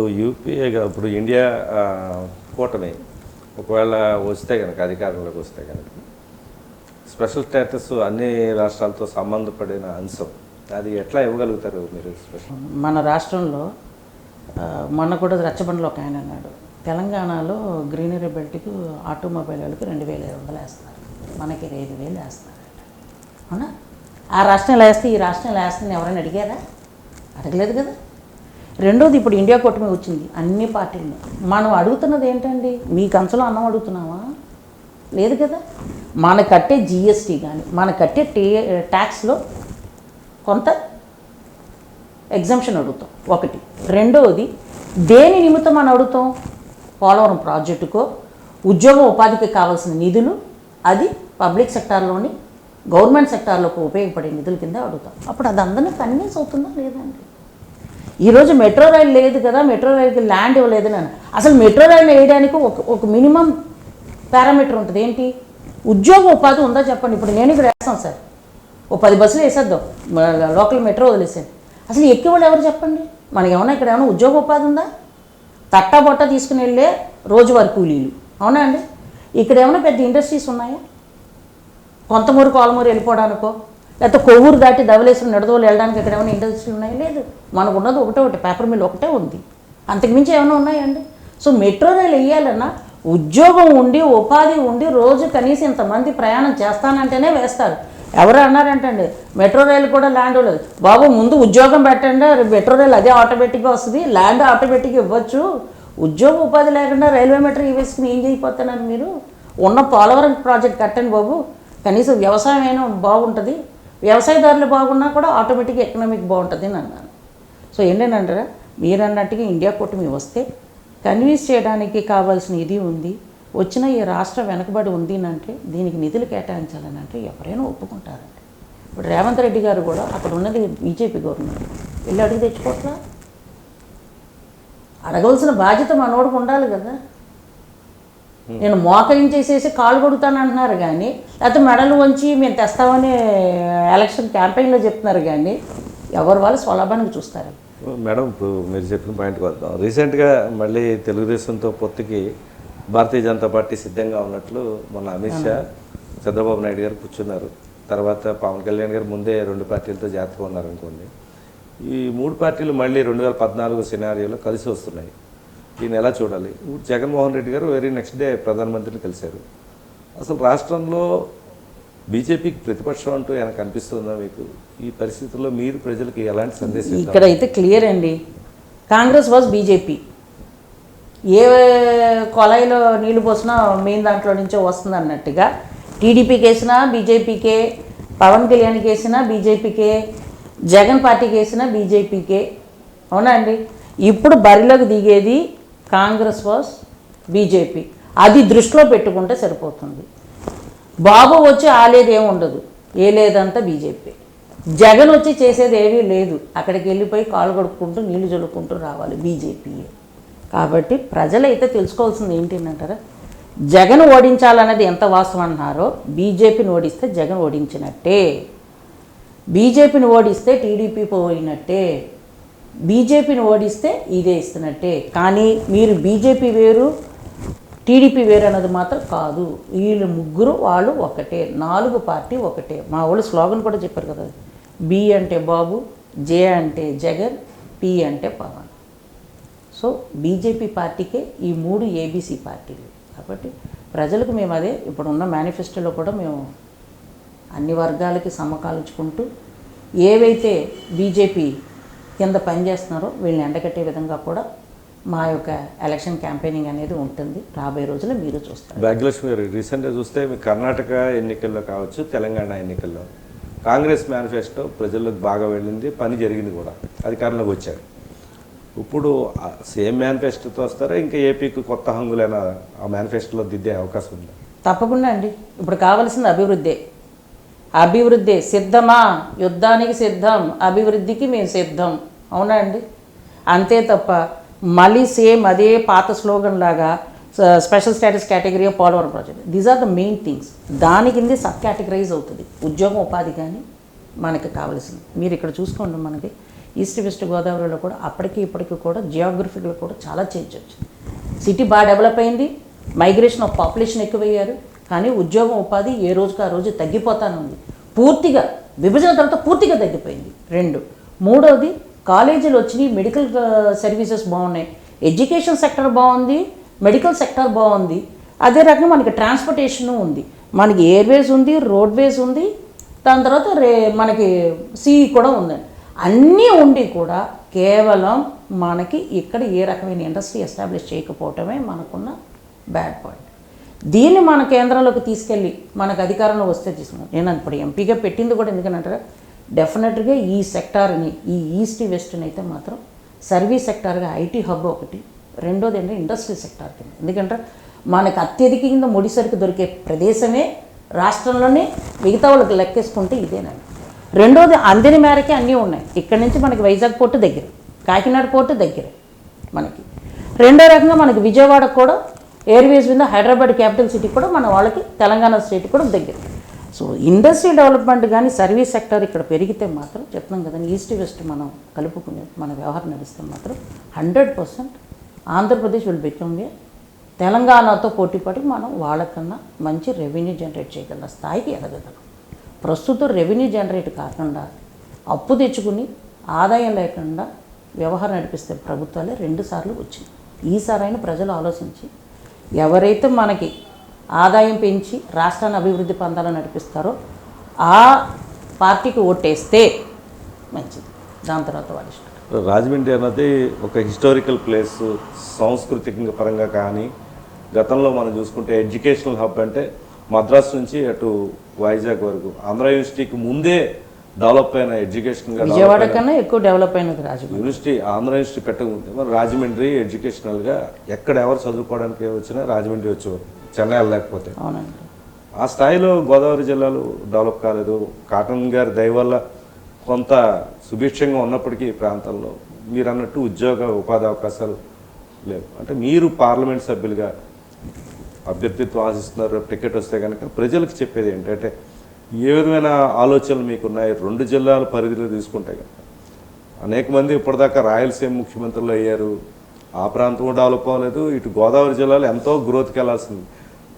UPA ఇప్పుడు India కూటమి ఒకవేళ వస్తే కనుక అధికారంలోకి వస్తే కనుక స్పెషల్ స్టేటస్ అన్ని రాష్ట్రాలతో సంబంధపడిన అంశం. అది ఎట్లా ఇవ్వగలుగుతారు మీరు స్పెషల్? మన రాష్ట్రంలో మొన్న కూడా రచ్చబండలో ఒక ఆయన అన్నాడు. తెలంగాణలో గ్రీనరీ బెల్ట్కి ఆటోమొబైల్ వాళ్ళకి రెండు వేల ఐదు వందలు వేస్తున్నారు. మనకి ఐదు వేలు వేస్తున్నారంట అవునా? ఆ రాష్ట్రంలో వేస్తే ఈ రాష్ట్రంలో వేస్తుంది ఎవరైనా అడిగారా? అడగలేదు కదా. రెండోది ఇప్పుడు ఇండియా కూటమి వచ్చింది అన్ని పార్టీలు. మనం అడుగుతున్నది ఏంటండి? మీ కంచలో అన్నం అడుగుతున్నావా? లేదు కదా? మన కట్టే జిఎస్టీ కానీ మన కట్టే టే ట్యాక్స్లో కొంత ఎగ్జంప్షన్ అడుగుతాం. ఒకటి. రెండవది దేని నిమిత్తం మనం అడుగుతాం? పోలవరం ప్రాజెక్టుకో ఉద్యోగ ఉపాధికి కావాల్సిన నిధులు అది పబ్లిక్ సెక్టార్లోని గవర్నమెంట్ సెక్టార్లోకి ఉపయోగపడే నిధుల కింద అడుగుతాం. అప్పుడు అది అందరినీ కన్విన్స్ అవుతుందా లేదండి ఈరోజు మెట్రో రైలు లేదు కదా మెట్రో రైలుకి ల్యాండ్ ఇవ్వలేదు నేను అసలు మెట్రో రైలు వేయడానికి ఒక ఒక మినిమం పారామీటర్ ఉంటుంది. ఏంటి? ఉద్యోగ ఉపాధి ఉందా చెప్పండి. ఇప్పుడు నేను ఇక్కడ వేస్తాను సార్. ఓ పది బస్సులు వేసేద్దాం. లోకల్ మెట్రో వదిలేసాను అసలు ఎక్కి వాళ్ళు ఎవరు చెప్పండి? మనకి ఏమన్నా ఇక్కడ ఏమైనా ఉద్యోగ ఉపాధి ఉందా? తట్టా బొట్ట తీసుకుని వెళ్ళే రోజువారి కూలీలు. అవునా అండి? ఇక్కడ ఏమైనా పెద్ద ఇండస్ట్రీస్ ఉన్నాయా? కొంతమూరు కోలమూరు వెళ్ళిపోవడానికో? లేకపోతే కొవ్వూరు దాటి ధవలేశ్వరం నడదోలు వెళ్ళడానికి ఇక్కడ ఏమైనా ఇండస్ట్రీ ఉన్నాయా? లేదు. మనకు ఉన్నది ఒకటే ఒకటి పేపర్ మిల్ ఒకటే ఉంది. అంతకుమించి ఏమైనా ఉన్నాయండి? సో మెట్రో రైలు వేయాలన్నా ఉద్యోగం ఉండి ఉపాధి ఉండి రోజు కనీసం ఇంతమంది ప్రయాణం చేస్తానంటేనే వేస్తారు. ఎవరు అన్నారంటండి? మెట్రో రైలు కూడా ల్యాండ్ లేదు. బాబు ముందు ఉద్యోగం పెట్టండి. మెట్రో రైలు అదే ఆటోమేటిక్గా వస్తుంది. ల్యాండ్ ఆటోమేటిక్గా ఇవ్వచ్చు. ఉద్యోగ ఉపాధి లేకుండా రైల్వే మెట్రో వేసుకుని ఏం చేయకపోతున్నారు మీరు? ఉన్న పోలవరం ప్రాజెక్ట్ కట్టండి బాబు. కనీసం వ్యవసాయం అయినా బాగుంటుంది. వ్యవసాయదారులు బాగున్నా కూడా ఆటోమేటిక్గా ఎకనామిక్ బాగుంటుంది అని అన్నాను. సో ఏంటంటారా? మీరు అన్నట్టుగా ఇండియా కూటమి వస్తే కన్విన్స్ చేయడానికి కావాల్సిన ఇది ఉంది వచ్చిన ఈ రాష్ట్రం వెనకబడి ఉంది అంటే దీనికి నిధులు కేటాయించాలని అంటే ఎవరైనా ఒప్పుకుంటారండి. ఇప్పుడు రేవంత్ రెడ్డి గారు కూడా అక్కడ ఉన్నది బీజేపీ గవర్నమెంట్. వెళ్ళి అడిగి తెచ్చుకోవట్లా? అడగవలసిన బాధ్యత మనోడికి ఉండాలి కదా. నేను మోకరించేసేసి కాలు కొడుతాను అంటున్నారు కానీ లేకపోతే మెడలు వంచి మేము తెస్తామని ఎలక్షన్ క్యాంపెయిన్లో చెప్తున్నారు కానీ ఎవరు వాళ్ళు స్వలాభానికి చూస్తారు. మేడం ఇప్పుడు మీరు చెప్పిన పాయింట్కి వద్దాం రీసెంట్గా మళ్ళీ తెలుగుదేశంతో పొత్తుకి భారతీయ జనతా పార్టీ సిద్ధంగా ఉన్నట్లు మొన్న అమిత్ షా చంద్రబాబు నాయుడు గారు కూర్చున్నారు. తర్వాత పవన్ కళ్యాణ్ గారు ముందే రెండు పార్టీలతో జాతకం ఉన్నారనుకోండి. ఈ మూడు పార్టీలు మళ్ళీ రెండు వేల పద్నాలుగు సినారియోలో కలిసి వస్తున్నాయి. దీన్ని ఎలా చూడాలి? జగన్మోహన్ రెడ్డి గారు వెరీ నెక్స్ట్ డే ప్రధానమంత్రిని కలిశారు. అసలు రాష్ట్రంలో బీజేపీకి ప్రతిపక్షం అంటూ ఏమైనా కనిపిస్తుందా మీకు? ఈ పరిస్థితుల్లో మీరు ప్రజలకు ఎలాంటి సందేశం ఇక్కడ అయితే క్లియర్ అండి. Congress was BJP. ఏ కొలాయిలో నీళ్ళు పోసినా మెయిన్ దాంట్లో నుంచో వస్తుంది అన్నట్టుగా టీడీపీకి వేసినా బీజేపీకే పవన్ కళ్యాణ్కి వేసినా బీజేపీకే జగన్ పార్టీకి వేసినా బీజేపీకే. అవునా అండి? ఇప్పుడు బరిలోకి దిగేది కాంగ్రెస్ వాస్ బీజేపీ. అది దృష్టిలో పెట్టుకుంటే సరిపోతుంది. బాబు వచ్చి ఆలేదు ఏముండదు ఉండదు. ఏ లేదంతా బీజేపీ. జగన్ వచ్చి చేసేది ఏమీ లేదు. అక్కడికి వెళ్ళిపోయి కాలు కడుక్కుంటూ నీళ్ళు చల్లుకుంటూ రావాలి బీజేపీయే. కాబట్టి ప్రజలైతే తెలుసుకోవాల్సింది ఏంటంటారా? జగన్ ఓడించాలన్నది ఎంత వాస్తవం అన్నారో బీజేపీని ఓడిస్తే జగన్ ఓడించినట్టే. బీజేపీని ఓడిస్తే టీడీపీ పోయినట్టే. బీజేపీని ఓడిస్తే ఇదే ఇస్తున్నట్టే. కానీ మీరు బీజేపీ వేరు టీడీపీ వేరు అన్నది మాత్రం కాదు. వీళ్ళు ముగ్గురు వాళ్ళు ఒకటే. నాలుగు పార్టీ ఒకటే. మా వాళ్ళు స్లోగన్ కూడా చెప్పారు కదా. బి అంటే బాబు జే అంటే జగన్ పి అంటే పవన్. సో బీజేపీ పార్టీకే ఈ మూడు ఏబీసీ పార్టీలు. కాబట్టి ప్రజలకు మేము అదే ఇప్పుడు ఉన్న మేనిఫెస్టోలో కూడా మేము అన్ని వర్గాలకి సమకాలించుకుంటూ ఏవైతే బీజేపీ కింద పనిచేస్తున్నారో వీళ్ళని ఎండగట్టే విధంగా కూడా మా యొక్క ఎలక్షన్ క్యాంపెయినింగ్ అనేది ఉంటుంది. రాబోయే రోజుల్లో మీరు చూస్తారు. భాగ్యలక్ష్మి గారు రీసెంట్గా చూస్తే మీ కర్ణాటక ఎన్నికల్లో కావచ్చు తెలంగాణ ఎన్నికల్లో కాంగ్రెస్ మేనిఫెస్టో ప్రజల్లోకి బాగా వెళ్ళింది పని జరిగింది కూడా అధికారంలోకి వచ్చారు. ఇప్పుడు సేమ్ మేనిఫెస్టోతో వస్తారా? ఇంకా ఏపీకి కొత్త హంగులైన ఆ మేనిఫెస్టోలో దిద్దే అవకాశం ఉంది? తప్పకుండా అండి. ఇప్పుడు కావాల్సింది అభివృద్ధి. అభివృద్ధి సిద్ధమా? యుద్ధానికి సిద్ధం అభివృద్ధికి మేము సిద్ధం. అవునా అండి? అంతే తప్ప మళ్ళీ సేమ్ అదే పాత స్లోగన్ లాగా special status category Polavaram project. These are the main things దాని కింద సబ్ కేటగిరైజ్ అవుతుంది. ఉద్యోగం ఉపాధి కానీ మనకి కావలసింది. మీరు ఇక్కడ చూసుకోండి మనకి. ఈస్ట్ వెస్ట్ గోదావరిలో కూడా అప్పటికి ఇప్పటికి కూడా జియోగ్రఫీలో కూడా చాలా చేంజ్ వచ్చింది. సిటీ బాగా డెవలప్ అయింది. మైగ్రేషన్ ఆఫ్ పాపులేషన్ ఎక్కువయ్యారు. కానీ ఉద్యోగం ఉపాధి ఏ రోజుకి ఆ రోజు తగ్గిపోతానుంది. పూర్తిగా విభజన తర్వాత పూర్తిగా తగ్గిపోయింది. రెండు మూడవది కాలేజీలు వచ్చినాయి మెడికల్ సర్వీసెస్ బాగున్నాయి. ఎడ్యుకేషన్ సెక్టర్ బాగుంది మెడికల్ సెక్టర్ బాగుంది. అదే రకంగా మనకి ట్రాన్స్పోర్టేషన్ ఉంది. మనకి ఎయిర్వేస్ ఉంది రోడ్వేస్ ఉంది. దాని తర్వాత రే మనకి సీ కూడా ఉందండి అన్నీ ఉండి కూడా కేవలం మనకి ఇక్కడ ఏ రకమైన ఇండస్ట్రీ ఎస్టాబ్లిష్ చేయకపోవటమే మనకున్న బ్యాడ్ పాయింట్. దీన్ని మన కేంద్రంలోకి తీసుకెళ్ళి మనకు అధికారంలో వస్తే తీసుకున్నాం నేను ఇప్పుడు ఎంపీగా పెట్టింది కూడా ఎందుకంటే డెఫినెట్గా ఈ సెక్టార్ని ఈ ఈస్ట్ వెస్ట్ని అయితే మాత్రం సర్వీస్ సెక్టార్గా ఐటీ హబ్ ఒకటి రెండోది ఏంటంటే ఇండస్ట్రీ సెక్టార్ కింద. ఎందుకంటే మనకు అత్యధికంగా ముడి సరుకు దొరికే ప్రదేశమే రాష్ట్రంలోనే మిగతా వాళ్ళకి లెక్కేసుకుంటే ఇదేనండి రెండోది అందిన మేరకే అన్నీ ఉన్నాయి. ఇక్కడ నుంచి మనకి వైజాగ్ పోర్టు దగ్గర కాకినాడ పోర్టు దగ్గర మనకి. రెండో రకంగా మనకి విజయవాడ కూడా ఎయిర్వేస్ మీద హైదరాబాద్ క్యాపిటల్ సిటీ కూడా మన వాళ్ళకి తెలంగాణ స్టేట్ కూడా దగ్గర. సో ఇండస్ట్రీ డెవలప్మెంట్ కానీ సర్వీస్ సెక్టర్ ఇక్కడ పెరిగితే మాత్రం చెప్తున్నాం కదండి ఈస్ట్ వెస్ట్ మనం కలుపుకునే మన వ్యవహారం నడిస్తే మాత్రం hundred percent Andhra Pradesh will become a తెలంగాణతో పోటీపడి మనం వాళ్ళకన్నా మంచి రెవెన్యూ జనరేట్ చేయగల స్థాయికి ఎదగగలం. ప్రస్తుతం రెవెన్యూ జనరేట్ కాకుండా అప్పు తెచ్చుకుని ఆదాయం లేకుండా వ్యవహారం నడిపిస్తే ప్రభుత్వాలే రెండుసార్లు వచ్చింది. ఈసారైనా ప్రజలు ఆలోచించి ఎవరైతే మనకి ఆదాయం పెంచి రాష్ట్రాన్ని అభివృద్ధి పొందాలని నడిపిస్తారో ఆ పార్టీకి ఓటేస్తే మంచిది. దాని తర్వాత వాళ్ళ ఇష్టం. రాజమండ్రి అన్నది ఒక హిస్టారికల్ ప్లేస్ సాంస్కృతిక పరంగా కానీ గతంలో మనం చూసుకుంటే ఎడ్యుకేషనల్ హబ్ అంటే మద్రాస్ నుంచి అటు వైజాగ్ వరకు. ఆంధ్ర యూనివర్సిటీకి ముందే డెవలప్ అయిన ఎడ్యుకేషన్ విజయవాడ కన్నా ఎక్కువ డెవలప్ అయినది రాజమండ్రి. యూనివర్సిటీ ఆంధ్ర యూనివర్సిటీ పెట్టకముందే మరి రాజమండ్రి ఎడ్యుకేషనల్గా ఎక్కడ ఎవరు చదువుకోవడానికి వచ్చినా రాజమండ్రి వచ్చేవారు. చెన్నై వెళ్ళలేకపోతే. అవునండి. ఆ స్థాయిలో గోదావరి జిల్లాలో డెవలప్ కాలేదు. కాటన్ గారి దయ వల్ల కొంత సుభిక్షంగా ఉన్నప్పటికీ ఈ ప్రాంతాల్లో మీరు అన్నట్టు ఉద్యోగ ఉపాధి అవకాశాలు లేవు. అంటే మీరు పార్లమెంట్ సభ్యులుగా అభ్యర్థిత్వం ఆశిస్తున్నారు టికెట్ వస్తే కనుక ప్రజలకు చెప్పేది ఏంటంటే ఏ విధమైన ఆలోచనలు మీకున్నాయి? రెండు జిల్లాల పరిధిలో తీసుకుంటే కనుక అనేక మంది ఇప్పటిదాకా రాయలసీమ ముఖ్యమంత్రులు అయ్యారు. ఆ ప్రాంతం డెవలప్ అవ్వలేదు. ఇటు గోదావరి జిల్లాలో ఎంతో గ్రోత్కి వెళ్ళాల్సింది.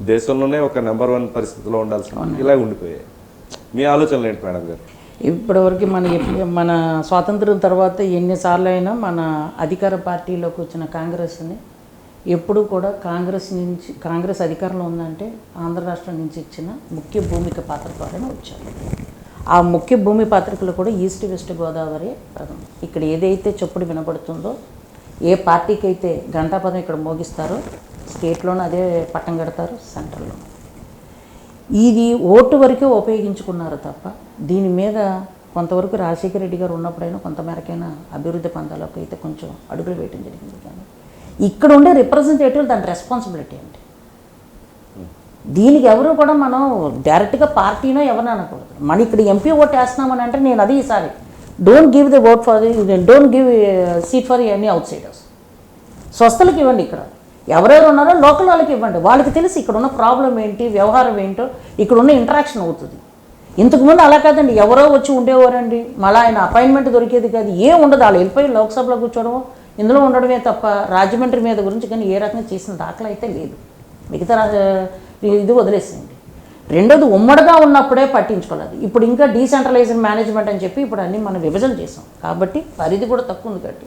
దేశంలోనే ఒక నెంబర్ వన్ పరిస్థితిలో ఉండాల్సింది. ఇలా ఉండిపోయాయి. మీ ఆలోచనలు ఏంటి మేడం గారు? ఇప్పటివరకు మన మన స్వాతంత్రం తర్వాత ఎన్నిసార్లు అయినా మన అధికార పార్టీలోకి వచ్చిన కాంగ్రెస్ని ఎప్పుడు కూడా కాంగ్రెస్ నుంచి కాంగ్రెస్ అధికారంలో ఉందంటే ఆంధ్ర రాష్ట్రం నుంచి ఇచ్చిన ముఖ్య భూమిక పాత్ర ద్వారానే వచ్చారు. ఆ ముఖ్య భూమి పాత్రికలు కూడా ఈస్ట్ వెస్ట్ గోదావరి ఇక్కడ ఏదైతే చెప్పుడు వినబడుతుందో ఏ పార్టీకి అయితే గంటాపదం ఇక్కడ మోగిస్తారో స్టేట్లోనూ అదే పట్టం కడతారు సెంట్రల్లో ఇది ఓటు వరకే ఉపయోగించుకున్నారు తప్ప దీని మీద కొంతవరకు రాజశేఖర రెడ్డి గారు ఉన్నప్పుడైనా కొంత మేరకైనా అభివృద్ధి పందాలకు అయితే కొంచెం అడుగులు వేయడం జరిగింది. కానీ ఇక్కడ ఉండే రిప్రజెంటేటివ్ దాని రెస్పాన్సిబిలిటీ అండి. దీనికి ఎవరు కూడా మనం డైరెక్ట్గా పార్టీనో ఎవరిని అనకూడదు. మనం ఇక్కడ ఎంపీ ఓట్ వేస్తున్నామని అంటే నేను అది ఈసారి don't give the vote for don't give seat for any outsiders స్వస్థలకు ఇవ్వండి ఇక్కడ. ఎవరెవరు ఉన్నారో లోకల్ వాళ్ళకి ఇవ్వండి. వాళ్ళకి తెలిసి ఇక్కడ ఉన్న ప్రాబ్లం ఏంటి వ్యవహారం ఏంటో ఇక్కడ ఉన్న ఇంటరాక్షన్ అవుతుంది. ఇంతకుముందు అలా కాదండి. ఎవరో వచ్చి ఉండేవారండి. మళ్ళీ ఆయన అపాయింట్మెంట్ దొరికేది కాదు. ఏం ఉండదు. వాళ్ళు వెళ్ళిపోయి లోక్సభలో కూర్చోవడం ఇందులో ఉండడమే తప్ప రాజమండ్రి మీద గురించి కానీ ఏ రకంగా చేసిన దాఖలు అయితే లేదు. మిగతా ఇది వదిలేసింది రెండోది ఉమ్మడిగా ఉన్నప్పుడే పట్టించుకోలేదు ఇప్పుడు ఇంకా డీసెంట్రలైజ్డ్ మేనేజ్మెంట్ అని చెప్పి ఇప్పుడు అన్నీ మనం విభజన చేసాం. కాబట్టి పరిధి కూడా తక్కువ ఉంది కాబట్టి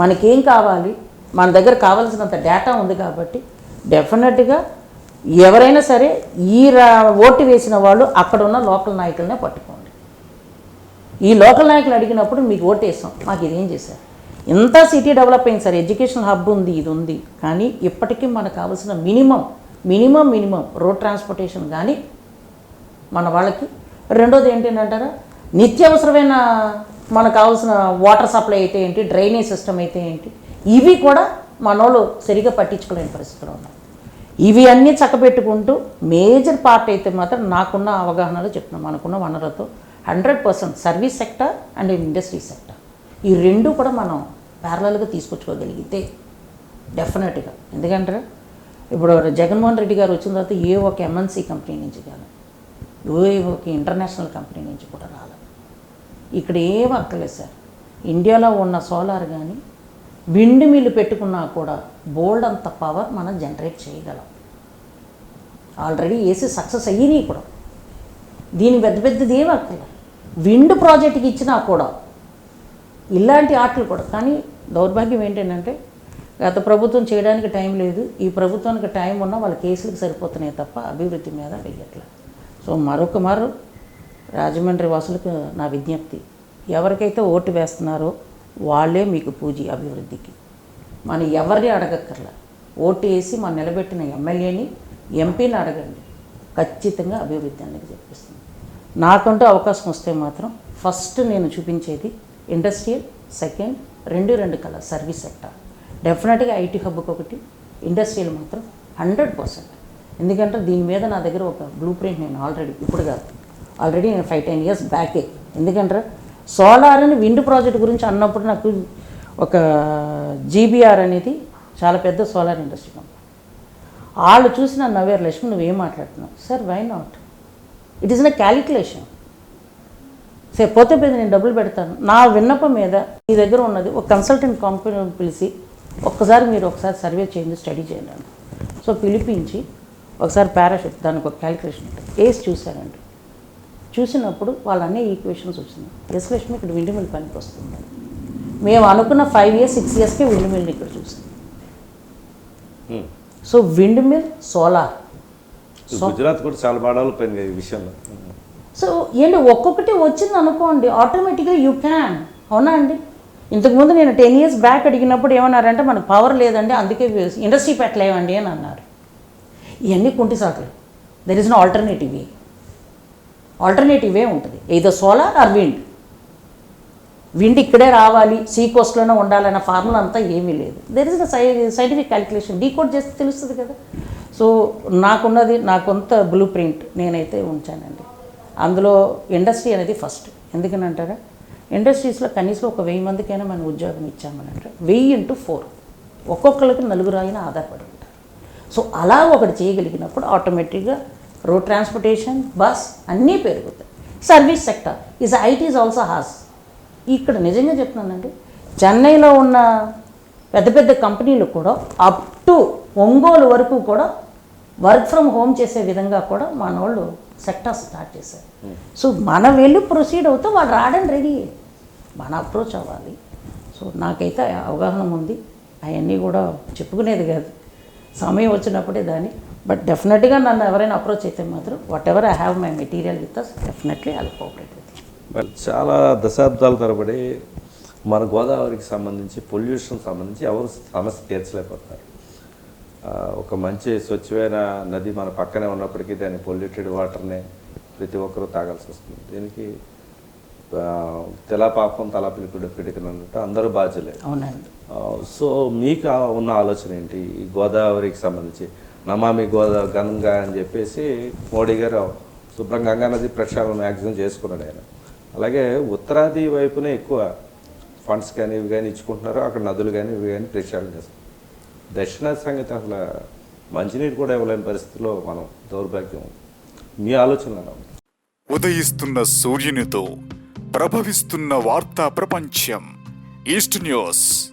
మనకేం కావాలి? మన దగ్గర కావాల్సినంత డేటా ఉంది కాబట్టి డెఫినెట్గా ఎవరైనా సరే ఈ రా ఓటు వేసిన వాళ్ళు అక్కడ ఉన్న లోకల్ నాయకులనే పట్టుకోండి. ఈ లోకల్ నాయకులు అడిగినప్పుడు మీకు ఓటు వేస్తాం. మాకు ఇదేం చేశారు? ఇంత సిటీ డెవలప్ అయింది సార్ ఎడ్యుకేషన్ హబ్ ఉంది ఇది ఉంది. కానీ ఇప్పటికీ మనకు కావాల్సిన minimum minimum minimum road transportation కానీ మన వాళ్ళకి. రెండోది ఏంటంటారా? నిత్యావసరమైన మనకు కావాల్సిన వాటర్ సప్లై అయితే ఏంటి డ్రైనేజ్ సిస్టమ్ అయితే ఏంటి ఇవి కూడా మనోళ్ళు సరిగా పట్టించుకోలేని పరిస్థితిలో ఉన్నారు. ఇవి అన్నీ చక్కబెట్టుకుంటూ మేజర్ పార్ట్ అయితే మాత్రం నాకున్న అవగాహనలో చెప్తున్నాను మనకున్న వనరులతో hundred percent service sector and industry sector. ఈ రెండు కూడా మనం ప్యారలల్గా తీసుకొచ్చుకోగలిగితే డెఫినెట్గా ఎందుకంటే ఇప్పుడు జగన్మోహన్ రెడ్డి గారు వచ్చిన తర్వాత ఏ ఒక ఎంఎన్సీ కంపెనీ నుంచి కానీ ఏ ఒక ఇంటర్నేషనల్ కంపెనీ నుంచి కూడా రాలేదు. ఇక్కడ ఏం అక్కర్లేదు సార్. ఇండియాలో ఉన్న సోలార్ కానీ విండ్ మిల్లు పెట్టుకున్నా కూడా బోల్డ్ అంత పవర్ మనం జనరేట్ చేయగలం. ఆల్రెడీ ఏసీ సక్సెస్ అయ్యినాయి కూడా. దీని పెద్ద పెద్దది ఏం అక్కర్లేదు విండ్ ప్రాజెక్ట్కి ఇచ్చినా కూడా ఇలాంటి ఆటలు కూడా. కానీ దౌర్భాగ్యం ఏంటంటే గత ప్రభుత్వం చేయడానికి టైం లేదు. ఈ ప్రభుత్వానికి టైం ఉన్నా వాళ్ళ కేసులకు సరిపోతున్నాయి తప్ప అభివృద్ధి మీద వెయ్యట్లేదు సో మరొక మరో రాజమండ్రి వాసులకు నా విజ్ఞప్తి. ఎవరికైతే ఓటు వేస్తున్నారో వాళ్ళే మీకు పూజి అభివృద్ధికి. మనం ఎవరిని అడగక్కర్లా. ఓటు వేసి మనం నిలబెట్టిన ఎమ్మెల్యేని ఎంపీని అడగండి. ఖచ్చితంగా అభివృద్ధి అనేది చెప్పిస్తుంది. నాకంటూ అవకాశం వస్తే మాత్రం ఫస్ట్ నేను చూపించేది ఇండస్ట్రియల్ సెకండ్ రెండు రెండు కల సర్వీస్ సెక్టర్. డెఫినెట్గా ఐటీ హబ్కి ఒకటి ఇండస్ట్రియల్ మాత్రం హండ్రెడ్ పర్సెంట్ ఎందుకంటే దీని మీద నా దగ్గర ఒక బ్లూ ప్రింట్ నేను ఆల్రెడీ ఇప్పుడు కాదు. ఆల్రెడీ నేను ఫైవ్ టెన్ ఇయర్స్ బ్యాకే ఎందుకంటే సోలార్ అని విండ్ ప్రాజెక్ట్ గురించి అన్నప్పుడు నాకు ఒక జీబీఆర్ అనేది చాలా పెద్ద సోలార్ ఇండస్ట్రీ కంపెనీ వాళ్ళు చూసి నవ్వేరు లక్ష్మి నువ్వేం మాట్లాడుతున్నావు? Sir why not it is న క్యాలిక్యులేషన్ సరే పోతే పోతే నేను డబ్బులు పెడతాను. నా విన్నపం మీద మీ దగ్గర ఉన్నది ఒక కన్సల్టెంట్ కంపెనీ పిలిచి ఒక్కసారి మీరు ఒకసారి సర్వే చేయండి స్టడీ చేయండి సో పిలిపించి ఒకసారి పారాషూట్ దానికి ఒక క్యాలిక్యులేషన్ వేసి చూశారండి చూసినప్పుడు వాళ్ళు అన్ని ఈక్వేషన్స్ వచ్చింది. ఎస్ లక్ష్మి ఇక్కడ విండి మిల్ పనికి వస్తుంది. మేము అనుకున్న ఫైవ్ ఇయర్స్ సిక్స్ ఇయర్స్కే విండి మిల్ని ఇక్కడ చూసాం. Hmm. So wind mill solar Gujarat కూడా చాలా బాడాలు పోయింది ఈ విషయంలో. సో ఏంటి ఒక్కొక్కటి వచ్చింది అనుకోండి ఆటోమేటిక్గా యూ క్యాన్ అవునా అండి? ఇంతకుముందు నేను టెన్ ఇయర్స్ బ్యాక్ అడిగినప్పుడు ఏమన్నారంటే మనకు పవర్ లేదండి అందుకే ఇండస్ట్రీ పెట్టలేవండి అని అన్నారు. ఇవన్నీ కుంటి సాకులు. There is no alternative way alternative way ఉంటుంది. ఏదో సోలార్ ఆర్ విండ్ విండ్ ఇక్కడే రావాలి సీ కోస్ట్లోనే ఉండాలన్న ఫార్ములా అంతా ఏమీ లేదు. There is Sye scientific calculation decode చేస్తే తెలుస్తుంది కదా. సో నాకున్నది నాకొంత బ్లూ ప్రింట్ నేనైతే ఉంచానండి. అందులో ఇండస్ట్రీ అనేది ఫస్ట్. ఎందుకని అంటారా? ఇండస్ట్రీస్లో కనీసం ఒక వెయ్యి మందికైనా మనం ఉద్యోగం ఇచ్చామని అంటారు. వెయ్యి ఇంటూ ఫోర్. ఒక్కొక్కరికి నలుగురు ఆయన ఆధారపడి ఉంటారు. సో అలా ఒకటి చేయగలిగినప్పుడు ఆటోమేటిక్గా రోడ్ ట్రాన్స్పోర్టేషన్ బస్ అన్నీ పెరుగుతాయి. Service sector is its also has. ఇక్కడ నిజంగా చెప్తున్నానండి చెన్నైలో ఉన్న పెద్ద పెద్ద కంపెనీలు కూడా అప్ టు ఒంగోలు వరకు కూడా వర్క్ ఫ్రమ్ హోమ్ చేసే విధంగా కూడా మన వాళ్ళు సెక్టార్ స్టార్ట్ చేశారు. సో మనం వెళ్ళి ప్రొసీడ్ అవుతే వాళ్ళు రావడం రెడీ. మన అప్రోచ్ అవ్వాలి. సో నాకైతే అవగాహన ఉంది. అవన్నీ కూడా చెప్పుకునేది కాదు. సమయం వచ్చినప్పుడే దాన్ని. బట్ డెఫినెట్గా నన్ను ఎవరైనా అప్రోచ్ అయితే మాత్రం whatever I have my material with us definitely I cooperate with చాలా దశాబ్దాల తరబడి మన గోదావరికి సంబంధించి పొల్యూషన్ సంబంధించి ఎవరు సమస్య తీర్చలేకపోతారు ఒక మంచి స్వచ్ఛమైన నది మన పక్కనే ఉన్నప్పటికీ దాని పొల్యూటెడ్ వాటర్నే ప్రతి ఒక్కరూ తాగాల్సి వస్తుంది. దీనికి ఆ, తెలా పాపం తలా పిలిపిడి పిడికను అన్నట్టు అందరూ బాధ్యులే సో మీకు ఉన్న ఆలోచన ఏంటి? ఈ గోదావరికి సంబంధించి. నమామి గోదావరి గంగా అని చెప్పేసి మోడీ గారు శుభ్రం గంగా నది ప్రక్షాళన మ్యాక్సిమం చేసుకున్నాడు ఆయన. అలాగే ఉత్తరాది వైపునే ఎక్కువ ఫండ్స్ కానీ ఇవి కానీ ఇచ్చుకుంటున్నారు. అక్కడ నదులు కానీ ఇవి కానీ ప్రక్షాళన చేస్తారు దక్షిణాది సంగతి అసలు మంచినీరు కూడా ఇవ్వలేని పరిస్థితిలో మనం దౌర్భాగ్యం. మీ ఆలోచన ఉదయిస్తున్న సూర్యునితో ప్రభవిస్తున్న వార్తా ప్రపంచం ఈస్ట్ న్యూస్.